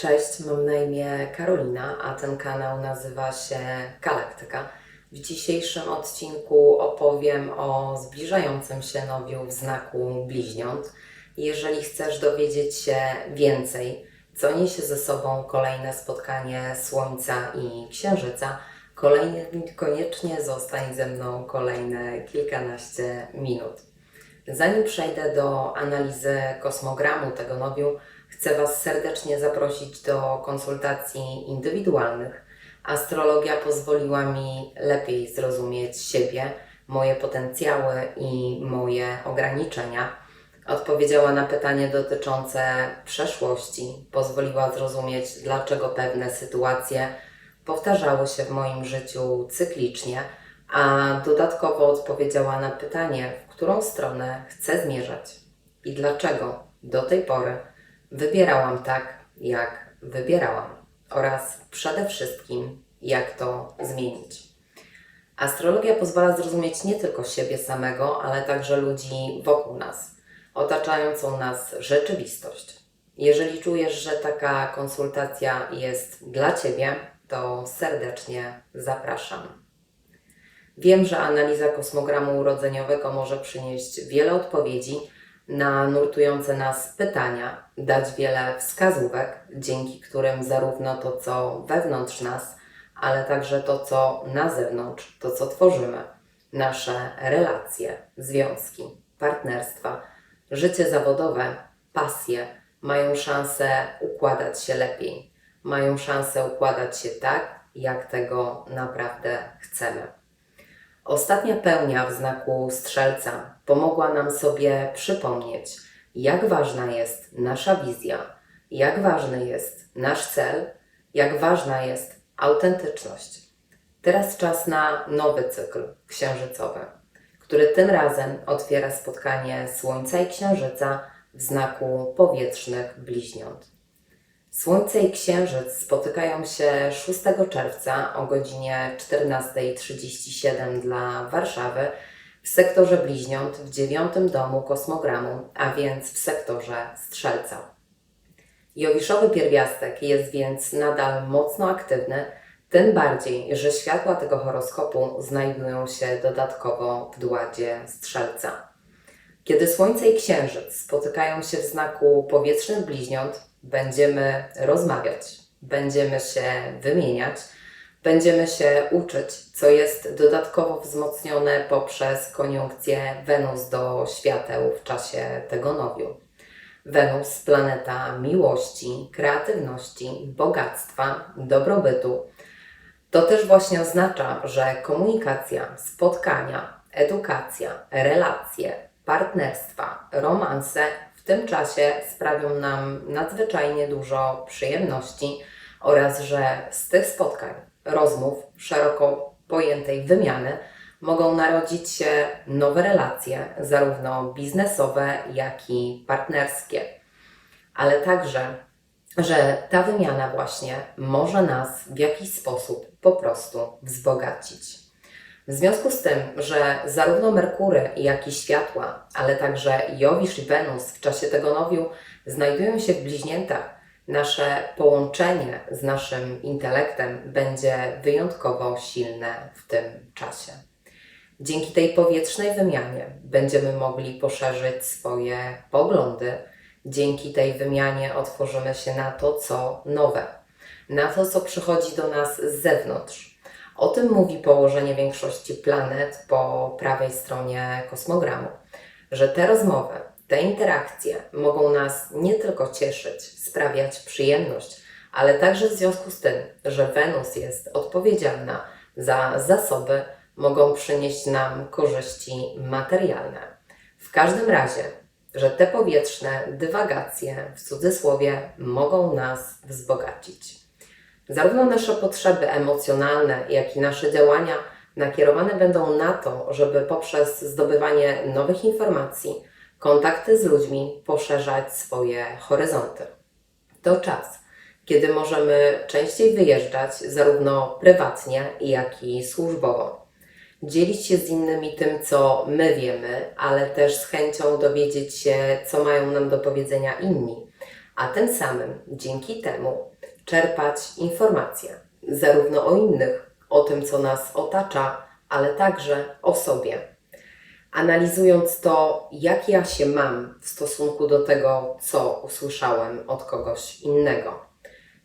Cześć, mam na imię Karolina, a ten kanał nazywa się Galaktyka. W dzisiejszym odcinku opowiem o zbliżającym się nowiu w znaku bliźniąt. Jeżeli chcesz dowiedzieć się więcej, co niesie ze sobą kolejne spotkanie Słońca i Księżyca, koniecznie zostań ze mną kolejne kilkanaście minut. Zanim przejdę do analizy kosmogramu tego nowiu, chcę Was serdecznie zaprosić do konsultacji indywidualnych. Astrologia pozwoliła mi lepiej zrozumieć siebie, moje potencjały i moje ograniczenia. Odpowiedziała na pytanie dotyczące przeszłości, pozwoliła zrozumieć, dlaczego pewne sytuacje powtarzały się w moim życiu cyklicznie, a dodatkowo odpowiedziała na pytanie, w którą stronę chcę zmierzać i dlaczego do tej pory wybierałam tak, jak wybierałam oraz przede wszystkim, jak to zmienić. Astrologia pozwala zrozumieć nie tylko siebie samego, ale także ludzi wokół nas, otaczającą nas rzeczywistość. Jeżeli czujesz, że taka konsultacja jest dla Ciebie, to serdecznie zapraszam. Wiem, że analiza kosmogramu urodzeniowego może przynieść wiele odpowiedzi na nurtujące nas pytania, dać wiele wskazówek, dzięki którym zarówno to, co wewnątrz nas, ale także to, co na zewnątrz, to, co tworzymy, nasze relacje, związki, partnerstwa, życie zawodowe, pasje mają szansę układać się lepiej, mają szansę układać się tak, jak tego naprawdę chcemy. Ostatnia pełnia w znaku strzelca pomogła nam sobie przypomnieć, jak ważna jest nasza wizja, jak ważny jest nasz cel, jak ważna jest autentyczność. Teraz czas na nowy cykl księżycowy, który tym razem otwiera spotkanie Słońca i Księżyca w znaku powietrznych bliźniąt. Słońce i Księżyc spotykają się 6 czerwca o godzinie 14.37 dla Warszawy w sektorze bliźniąt w dziewiątym domu kosmogramu, a więc w sektorze Strzelca. Jowiszowy pierwiastek jest więc nadal mocno aktywny, tym bardziej, że światła tego horoskopu znajdują się dodatkowo w dładzie Strzelca. Kiedy Słońce i Księżyc spotykają się w znaku powietrznych bliźniąt, będziemy rozmawiać, będziemy się wymieniać, będziemy się uczyć, co jest dodatkowo wzmocnione poprzez koniunkcję Wenus do świateł w czasie tego nowiu. Wenus, planeta miłości, kreatywności, bogactwa, dobrobytu. To też właśnie oznacza, że komunikacja, spotkania, edukacja, relacje, partnerstwa, romanse w tym czasie sprawią nam nadzwyczajnie dużo przyjemności oraz że z tych spotkań, rozmów, szeroko pojętej wymiany mogą narodzić się nowe relacje, zarówno biznesowe, jak i partnerskie. Ale także, że ta wymiana właśnie może nas w jakiś sposób po prostu wzbogacić. W związku z tym, że zarówno Merkury, jak i światła, ale także Jowisz i Wenus w czasie tego nowiu znajdują się w bliźniętach, nasze połączenie z naszym intelektem będzie wyjątkowo silne w tym czasie. Dzięki tej powietrznej wymianie będziemy mogli poszerzyć swoje poglądy. Dzięki tej wymianie otworzymy się na to, co nowe, na to, co przychodzi do nas z zewnątrz o tym mówi położenie większości planet po prawej stronie kosmogramu, że te rozmowy, te interakcje mogą nas nie tylko cieszyć, sprawiać przyjemność, ale także w związku z tym, że Wenus jest odpowiedzialna za zasoby, mogą przynieść nam korzyści materialne. W każdym razie, że te powietrzne dywagacje, w cudzysłowie, mogą nas wzbogacić. Zarówno nasze potrzeby emocjonalne, jak i nasze działania nakierowane będą na to, żeby poprzez zdobywanie nowych informacji, kontakty z ludźmi poszerzać swoje horyzonty. To czas, kiedy możemy częściej wyjeżdżać, zarówno prywatnie, jak i służbowo. Dzielić się z innymi tym, co my wiemy, ale też z chęcią dowiedzieć się, co mają nam do powiedzenia inni, a tym samym dzięki temu czerpać informacje, zarówno o innych, o tym, co nas otacza, ale także o sobie. Analizując to, jak ja się mam w stosunku do tego, co usłyszałem od kogoś innego.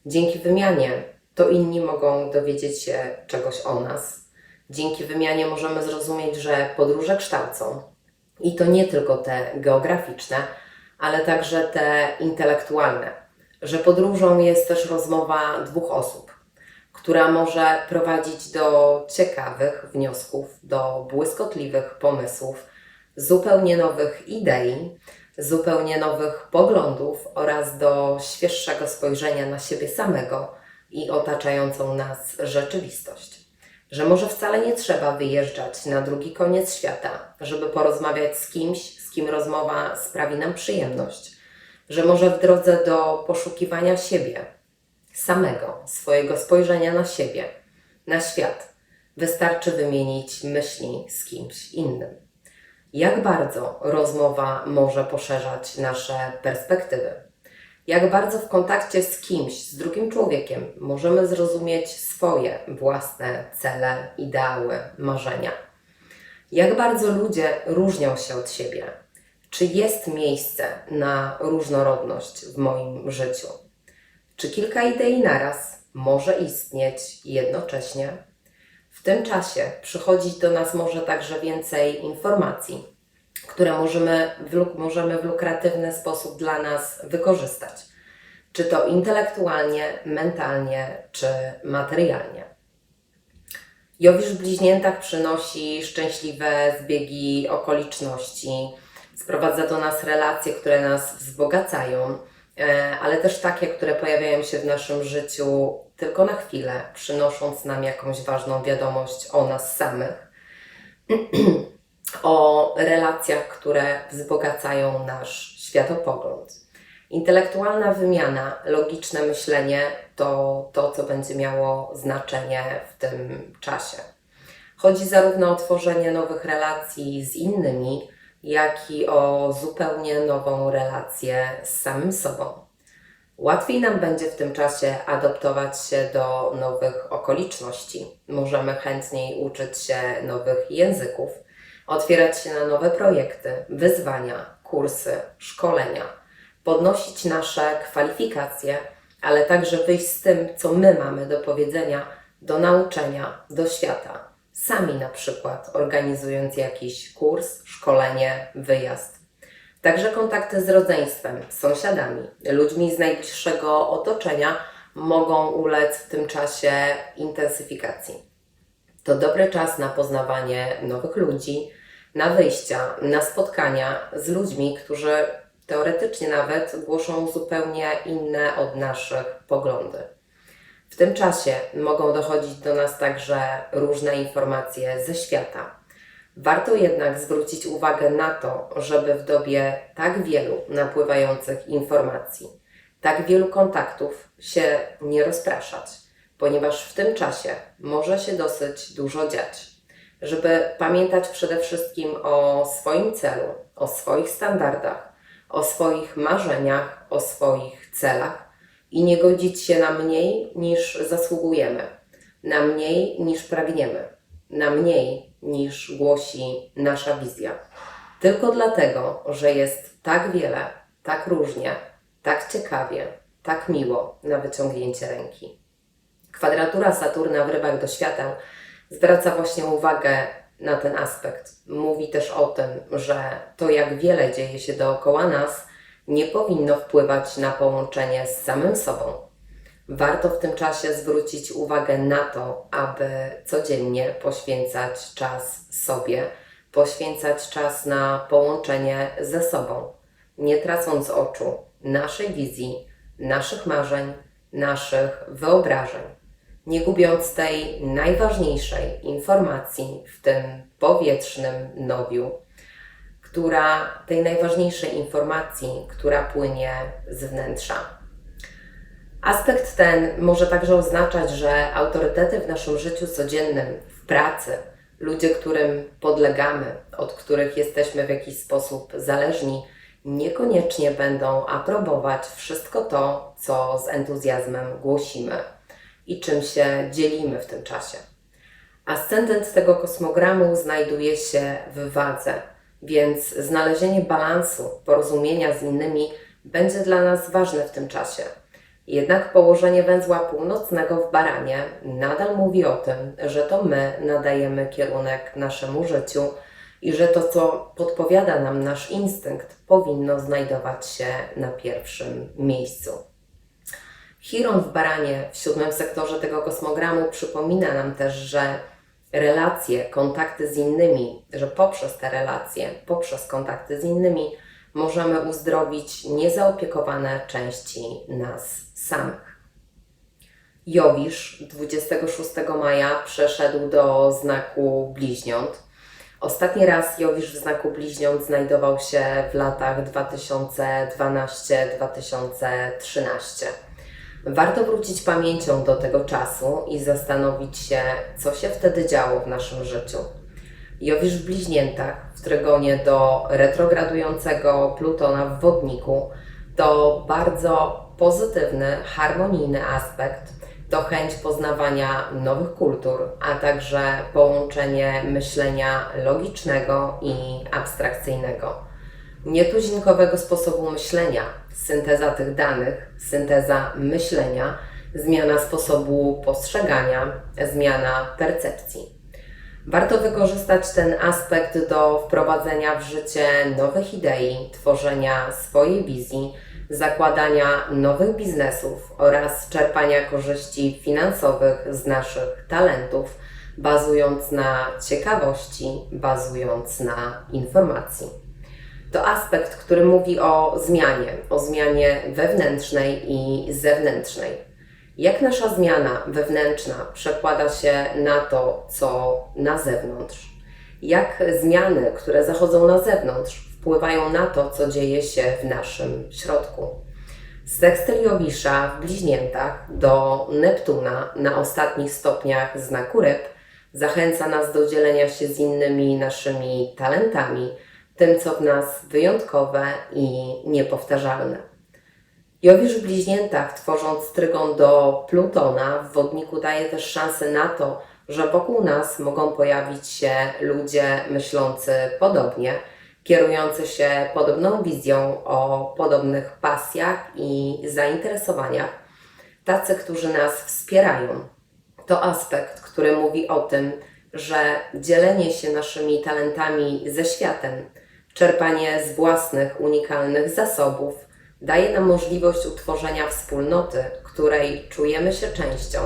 Dzięki wymianie to inni mogą dowiedzieć się czegoś o nas. Dzięki wymianie możemy zrozumieć, że podróże kształcą i to nie tylko te geograficzne, ale także te intelektualne. Że podróżą jest też rozmowa dwóch osób, która może prowadzić do ciekawych wniosków, do błyskotliwych pomysłów, zupełnie nowych idei, zupełnie nowych poglądów oraz do świeższego spojrzenia na siebie samego i otaczającą nas rzeczywistość. Że może wcale nie trzeba wyjeżdżać na drugi koniec świata, żeby porozmawiać z kimś, z kim rozmowa sprawi nam przyjemność. Że może w drodze do poszukiwania siebie, samego, swojego spojrzenia na siebie, na świat, wystarczy wymienić myśli z kimś innym. Jak bardzo rozmowa może poszerzać nasze perspektywy? Jak bardzo w kontakcie z kimś, z drugim człowiekiem możemy zrozumieć swoje własne cele, ideały, marzenia? Jak bardzo ludzie różnią się od siebie? Czy jest miejsce na różnorodność w moim życiu? Czy kilka idei naraz może istnieć jednocześnie? W tym czasie przychodzić do nas może także więcej informacji, które możemy w, możemy w lukratywny sposób dla nas wykorzystać. Czy to intelektualnie, mentalnie, czy materialnie. Jowisz w bliźniętach przynosi szczęśliwe zbiegi okoliczności, sprowadza do nas relacje, które nas wzbogacają, ale też takie, które pojawiają się w naszym życiu tylko na chwilę, przynosząc nam jakąś ważną wiadomość o nas samych. o relacjach, które wzbogacają nasz światopogląd. Intelektualna wymiana, logiczne myślenie to to, co będzie miało znaczenie w tym czasie. Chodzi zarówno o tworzenie nowych relacji z innymi, jak i o zupełnie nową relację z samym sobą. Łatwiej nam będzie w tym czasie adaptować się do nowych okoliczności. Możemy chętniej uczyć się nowych języków, otwierać się na nowe projekty, wyzwania, kursy, szkolenia, podnosić nasze kwalifikacje, ale także wyjść z tym, co my mamy do powiedzenia, do nauczenia, do świata. Sami na przykład organizując jakiś kurs, szkolenie, wyjazd. Także kontakty z rodzeństwem, sąsiadami, ludźmi z najbliższego otoczenia mogą ulec w tym czasie intensyfikacji. To dobry czas na poznawanie nowych ludzi, na wyjścia, na spotkania z ludźmi, którzy teoretycznie nawet głoszą zupełnie inne od naszych poglądy. W tym czasie mogą dochodzić do nas także różne informacje ze świata. Warto jednak zwrócić uwagę na to, żeby w dobie tak wielu napływających informacji, tak wielu kontaktów się nie rozpraszać, ponieważ w tym czasie może się dosyć dużo dziać żeby pamiętać przede wszystkim o swoim celu, o swoich standardach, o swoich marzeniach, o swoich celach i nie godzić się na mniej niż zasługujemy, na mniej niż pragniemy, na mniej niż głosi nasza wizja. Tylko dlatego, że jest tak wiele, tak różnie, tak ciekawie, tak miło na wyciągnięcie ręki. Kwadratura Saturna w rybach do świateł zwraca właśnie uwagę na ten aspekt. Mówi też o tym, że to, jak wiele dzieje się dookoła nas, nie powinno wpływać na połączenie z samym sobą. Warto w tym czasie zwrócić uwagę na to, aby codziennie poświęcać czas sobie, poświęcać czas na połączenie ze sobą, nie tracąc oczu naszej wizji, naszych marzeń, naszych wyobrażeń nie gubiąc tej najważniejszej informacji w tym powietrznym nowiu, która, tej najważniejszej informacji, która płynie z wnętrza. Aspekt ten może także oznaczać, że autorytety w naszym życiu codziennym, w pracy, ludzie, którym podlegamy, od których jesteśmy w jakiś sposób zależni, niekoniecznie będą aprobować wszystko to, co z entuzjazmem głosimy i czym się dzielimy w tym czasie. Ascendent tego kosmogramu znajduje się w wadze, więc znalezienie balansu, porozumienia z innymi będzie dla nas ważne w tym czasie. Jednak położenie węzła północnego w baranie nadal mówi o tym, że to my nadajemy kierunek naszemu życiu i że to, co podpowiada nam nasz instynkt, powinno znajdować się na pierwszym miejscu. Chiron w baranie w siódmym sektorze tego kosmogramu przypomina nam też, że relacje, kontakty z innymi, że poprzez te relacje, poprzez kontakty z innymi możemy uzdrowić niezaopiekowane części nas samych. Jowisz 26 maja przeszedł do znaku bliźniąt. Ostatni raz Jowisz w znaku bliźniąt znajdował się w latach 2012-2013. Warto wrócić pamięcią do tego czasu i zastanowić się, co się wtedy działo w naszym życiu. Jowisz w bliźniętach, w trygonie do retrogradującego Plutona w wodniku, to bardzo pozytywny, harmonijny aspekt, to chęć poznawania nowych kultur, a także połączenie myślenia logicznego i abstrakcyjnego nietuzinkowego sposobu myślenia, synteza tych danych, synteza myślenia, zmiana sposobu postrzegania, zmiana percepcji. Warto wykorzystać ten aspekt do wprowadzenia w życie nowych idei, tworzenia swojej wizji, zakładania nowych biznesów oraz czerpania korzyści finansowych z naszych talentów, bazując na ciekawości, bazując na informacji to aspekt, który mówi o zmianie, o zmianie wewnętrznej i zewnętrznej. Jak nasza zmiana wewnętrzna przekłada się na to, co na zewnątrz? Jak zmiany, które zachodzą na zewnątrz, wpływają na to, co dzieje się w naszym środku? Sekstyl Jowisza w bliźniętach do Neptuna na ostatnich stopniach znaku ryb zachęca nas do dzielenia się z innymi naszymi talentami, tym, co w nas wyjątkowe i niepowtarzalne. Jowisz w bliźniętach, tworząc trygon do Plutona w wodniku, daje też szansę na to, że wokół nas mogą pojawić się ludzie myślący podobnie, kierujący się podobną wizją o podobnych pasjach i zainteresowaniach, tacy, którzy nas wspierają. To aspekt, który mówi o tym, że dzielenie się naszymi talentami ze światem Czerpanie z własnych, unikalnych zasobów daje nam możliwość utworzenia wspólnoty, której czujemy się częścią.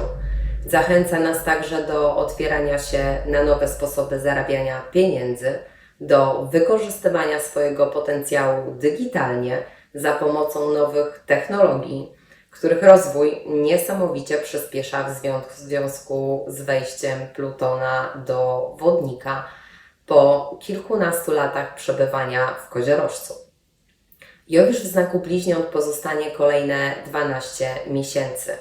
Zachęca nas także do otwierania się na nowe sposoby zarabiania pieniędzy, do wykorzystywania swojego potencjału digitalnie za pomocą nowych technologii, których rozwój niesamowicie przyspiesza w związku z wejściem Plutona do wodnika po kilkunastu latach przebywania w koziorożcu. Jowisz w znaku bliźniąt pozostanie kolejne 12 miesięcy.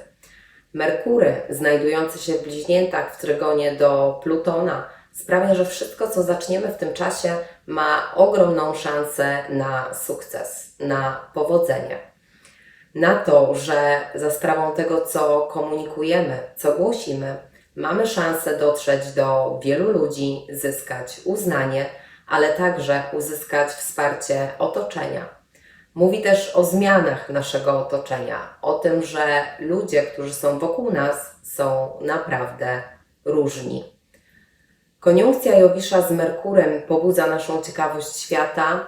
Merkury, znajdujący się w bliźniętach w trygonie do Plutona, sprawia, że wszystko, co zaczniemy w tym czasie, ma ogromną szansę na sukces, na powodzenie. Na to, że za sprawą tego, co komunikujemy, co głosimy, mamy szansę dotrzeć do wielu ludzi, zyskać uznanie, ale także uzyskać wsparcie otoczenia. Mówi też o zmianach naszego otoczenia, o tym, że ludzie, którzy są wokół nas, są naprawdę różni. Koniunkcja Jowisza z Merkurem pobudza naszą ciekawość świata,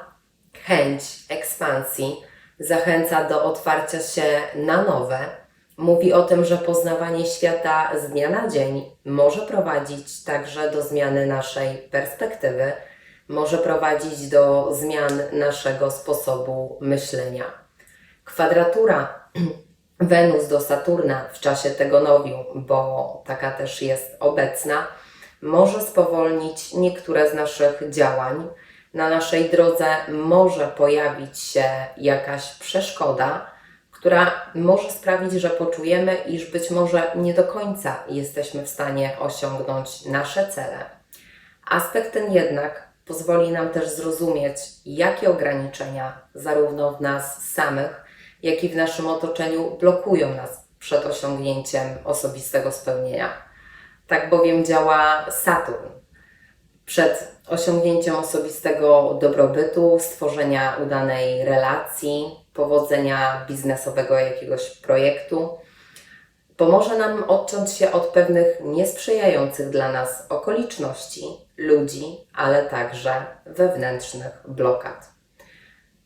chęć ekspansji, zachęca do otwarcia się na nowe, Mówi o tym, że poznawanie świata z dnia na dzień może prowadzić także do zmiany naszej perspektywy, może prowadzić do zmian naszego sposobu myślenia. Kwadratura Wenus do Saturna w czasie tego nowiu, bo taka też jest obecna, może spowolnić niektóre z naszych działań. Na naszej drodze może pojawić się jakaś przeszkoda, która może sprawić, że poczujemy, iż być może nie do końca jesteśmy w stanie osiągnąć nasze cele. Aspekt ten jednak pozwoli nam też zrozumieć, jakie ograniczenia, zarówno w nas samych, jak i w naszym otoczeniu, blokują nas przed osiągnięciem osobistego spełnienia. Tak bowiem działa Saturn. Przed osiągnięciem osobistego dobrobytu, stworzenia udanej relacji, powodzenia biznesowego jakiegoś projektu, pomoże nam odciąć się od pewnych niesprzyjających dla nas okoliczności, ludzi, ale także wewnętrznych blokad.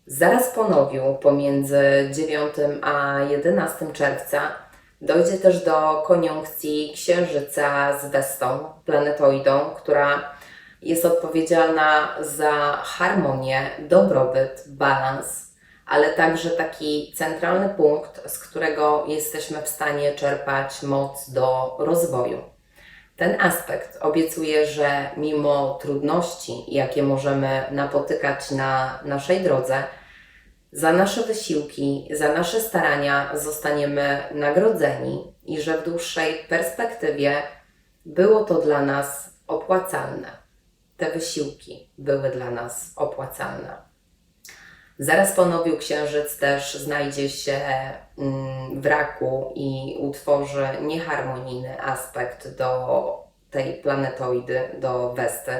Zaraz po nowiu, pomiędzy 9 a 11 czerwca, dojdzie też do koniunkcji Księżyca z Westą, planetoidą, która jest odpowiedzialna za harmonię, dobrobyt, balans, ale także taki centralny punkt, z którego jesteśmy w stanie czerpać moc do rozwoju. Ten aspekt obiecuje, że mimo trudności, jakie możemy napotykać na naszej drodze, za nasze wysiłki, za nasze starania zostaniemy nagrodzeni i że w dłuższej perspektywie było to dla nas opłacalne. Te wysiłki były dla nas opłacalne. Zaraz po nowiu księżyc też znajdzie się mm, w raku i utworzy nieharmonijny aspekt do tej planetoidy, do Westy.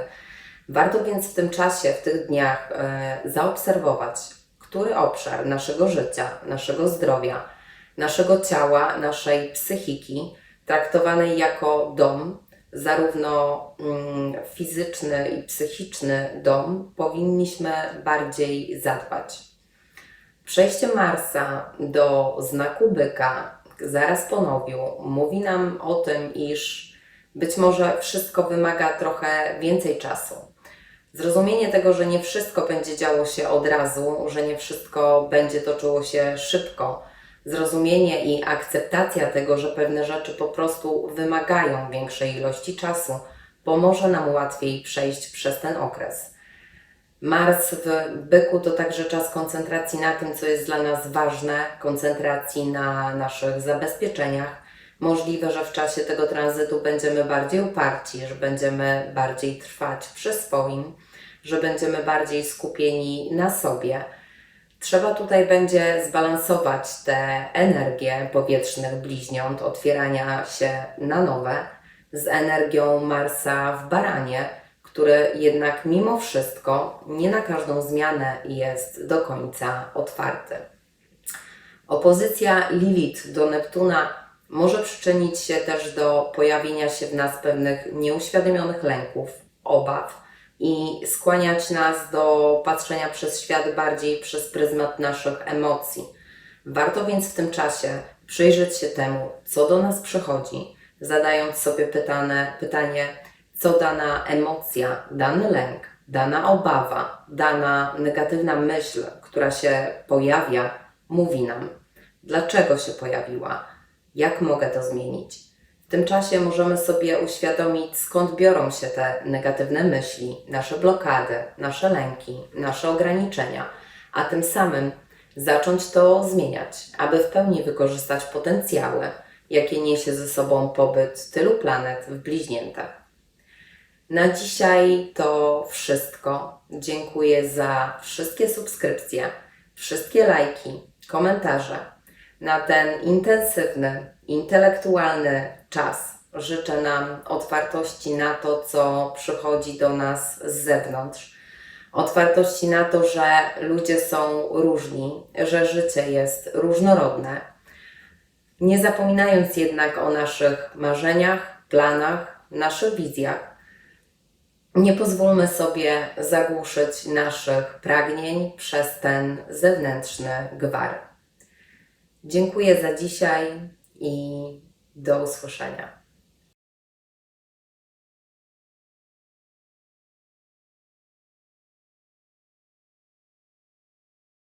Warto więc w tym czasie, w tych dniach e, zaobserwować, który obszar naszego życia, naszego zdrowia, naszego ciała, naszej psychiki, traktowanej jako dom, zarówno mm, fizyczny i psychiczny dom, powinniśmy bardziej zadbać. Przejście Marsa do znaku byka zaraz po nowiu mówi nam o tym, iż być może wszystko wymaga trochę więcej czasu. Zrozumienie tego, że nie wszystko będzie działo się od razu, że nie wszystko będzie toczyło się szybko, zrozumienie i akceptacja tego, że pewne rzeczy po prostu wymagają większej ilości czasu, pomoże nam łatwiej przejść przez ten okres. Mars w byku to także czas koncentracji na tym, co jest dla nas ważne, koncentracji na naszych zabezpieczeniach. Możliwe, że w czasie tego tranzytu będziemy bardziej uparci, że będziemy bardziej trwać przy swoim, że będziemy bardziej skupieni na sobie Trzeba tutaj będzie zbalansować te energie powietrznych bliźniąt, otwierania się na nowe, z energią Marsa w baranie, który jednak mimo wszystko nie na każdą zmianę jest do końca otwarty. Opozycja Lilith do Neptuna może przyczynić się też do pojawienia się w nas pewnych nieuświadomionych lęków, obaw, i skłaniać nas do patrzenia przez świat bardziej przez pryzmat naszych emocji. Warto więc w tym czasie przyjrzeć się temu, co do nas przychodzi, zadając sobie pytane, pytanie, co dana emocja, dany lęk, dana obawa, dana negatywna myśl, która się pojawia, mówi nam. Dlaczego się pojawiła? Jak mogę to zmienić? Tym czasie możemy sobie uświadomić, skąd biorą się te negatywne myśli, nasze blokady, nasze lęki, nasze ograniczenia, a tym samym zacząć to zmieniać, aby w pełni wykorzystać potencjały, jakie niesie ze sobą pobyt tylu planet w bliźniętach. Na dzisiaj to wszystko. Dziękuję za wszystkie subskrypcje, wszystkie lajki, komentarze na ten intensywny, intelektualny czas. Życzę nam otwartości na to, co przychodzi do nas z zewnątrz. Otwartości na to, że ludzie są różni, że życie jest różnorodne. Nie zapominając jednak o naszych marzeniach, planach, naszych wizjach. Nie pozwólmy sobie zagłuszyć naszych pragnień przez ten zewnętrzny gwar. Dziękuję za dzisiaj i do usłyszenia.